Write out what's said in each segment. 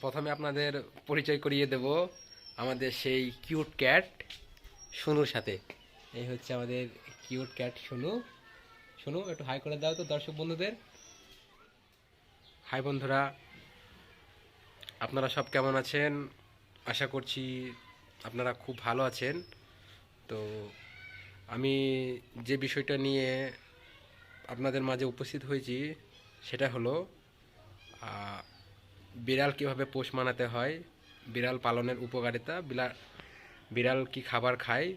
প্রথমে আপনাদের পরিচয় করিয়ে দেব আমাদের সেই কিউট ক্যাট সোনুর সাথে। এই হচ্ছে আমাদের কিউট ক্যাট সোনু। সোনু, একটু হাই করে দাও তো দর্শক বন্ধুদের। হাই বন্ধুরা, আপনারা সব কেমন আছেন? আশা করছি আপনারা খুব ভালো আছেন। তো আমি যে বিষয়টা নিয়ে আপনাদের মাঝে উপস্থিত হয়েছি, সেটা হলো বিড়াল কীভাবে পোষ মানাতে হয়, বিড়াল পালনের উপকারিতা বিড়াল বিড়াল কি খাবার খায়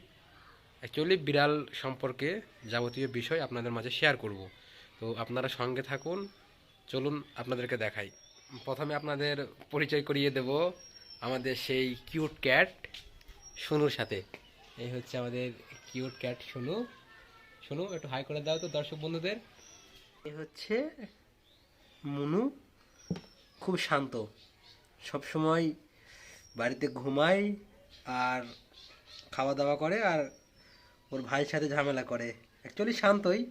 অ্যাকচুয়ালি বিড়াল সম্পর্কে যাবতীয় বিষয় আপনাদের মাঝে শেয়ার করব। তো আপনারা সঙ্গে থাকুন, চলুন আপনাদেরকে দেখাই। প্রথমে আপনাদের পরিচয় করিয়ে দেব আমাদের সেই কিউট ক্যাট সোনুর সাথে। এই হচ্ছে আমাদের কিউট ক্যাট সোনু। সোনু, একটু হাই করে দাও তো দর্শক বন্ধুদের। এই হচ্ছে মনু। খুব শান্ত। সব সময় বাড়িতে ঘুমায় আর খাওয়া দাওয়া করে আর ওর ভাইয়ের সাথে ঝামেলা করে। অ্যাকচুয়ালি শান্তই।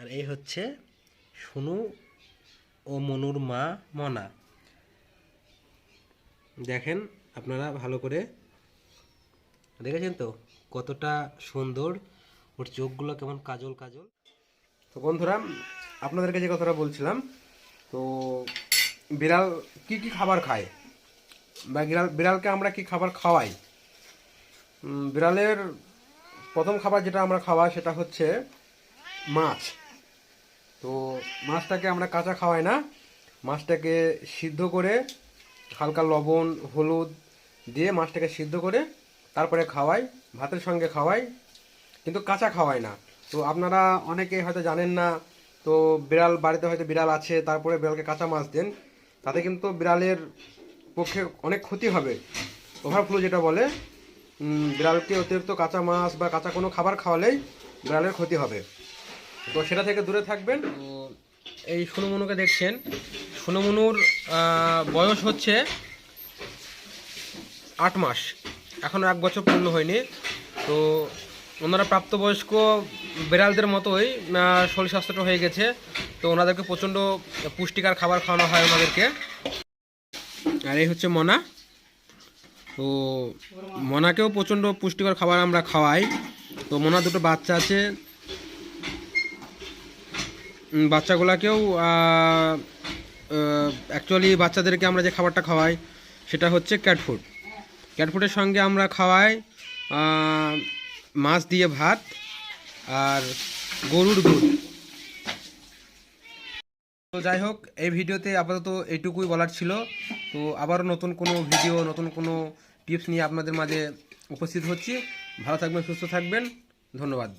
আর এই হচ্ছে সোনু ও মনুর মা মনা। দেখেন আপনারা ভালো করে দেখেছেন তো কতটা সুন্দর ওর চোখগুলো কেমন কাজল কাজল। তো বন্ধুরা, আপনাদেরকে যে কথাটা বলছিলাম, তো বিড়াল কি কি খাবার খায়? বা বিড়াল বিড়ালকে আমরা কি খাবার খাওয়াই? বিড়ালের প্রথম খাবার যেটা আমরা খাওয়াই সেটা হচ্ছে মাছ। তো মাছটাকে আমরা কাঁচা খাওয়াই না। মাছটাকে সিদ্ধ করে হালকা লবণ, হলুদ দিয়ে মাছটাকে সিদ্ধ করে তারপরে খাওয়াই, ভাতের সঙ্গে খাওয়াই, কিন্তু কাঁচা খাওয়াই না। তো আপনারা অনেকে হয়তো জানেন না, তো বিড়াল বাড়িতে হয়তো বিড়াল আছে, তারপরে বিড়ালকে কাঁচা মাছ দেন। তাতে কিন্তু বিড়ালের পক্ষে অনেক ক্ষতি হবে। ওভারফ্লো যেটা বলে বিড়ালকে অতিরিক্ত কাঁচা মাছ বা কাঁচা কোনো খাবার খাওয়ালেই বিড়ালের ক্ষতি হবে। তো সেটা থেকে দূরে থাকবেন। এই সোনমনুকে দেখছেন। সোনমনুর বয়স হচ্ছে আট মাস। এখনও এক বছর পূর্ণ হয়নি। তো ওনারা প্রাপ্তবয়স্ক বিড়ালদের মতোই শরীর স্বাস্থ্যটা হয়ে গেছে। তো ওনাদেরকে প্রচণ্ড পুষ্টিকর খাবার খাওয়ানো হয় ওনাদেরকে। আর এই হচ্ছে মনা। তো মনাকেও প্রচণ্ড পুষ্টিকর খাবার আমরা খাওয়াই। তো মনা দুটো বাচ্চা আছে। বাচ্চাগুলাকেও অ্যাকচুয়ালি বাচ্চাদেরকে আমরা যে খাবারটা খাওয়াই, সেটা হচ্ছে ক্যাট ফুড ক্যাট ফুডের সঙ্গে আমরা খাওয়াই মাছ দিয়ে ভাত আর গরুর দুধ। তো যাই হোক, এই ভিডিওতে আপাতত এটুকুই বলার ছিল। তো আবারও নতুন কোনো ভিডিও, নতুন কোনো টিপস নিয়ে আপনাদের মাঝে উপস্থিত হচ্ছি। ভালো থাকবেন, সুস্থ থাকবেন। ধন্যবাদ।